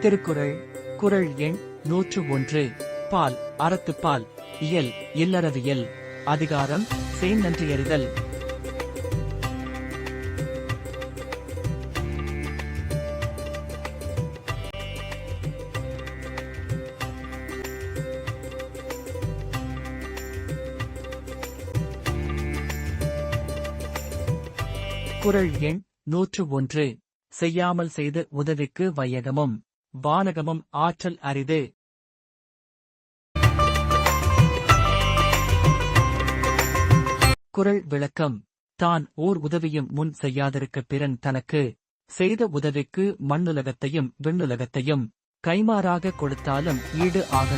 திருக்குறள் குறள் எண் நூற்று ஒன்று. பால் அறத்துப்பால் இயல் இல்லறவியல் அதிகாரம் சேன் நன்றியறிதல் குறள் எண் நூற்று ஒன்று. செய்யாமல் செய்த உதவிக்கு வையகமும். வானகமும் ஆற்றல் அரிது. குறள் விளக்கம் தான் ஓர் உதவியும் முன் செய்யாதிருக்க பிறன் தனக்கு செய்த உதவிக்கு மண்ணுலகத்தையும் விண்ணுலகத்தையும் கைமாறாக கொடுத்தாலும் ஈடு ஆக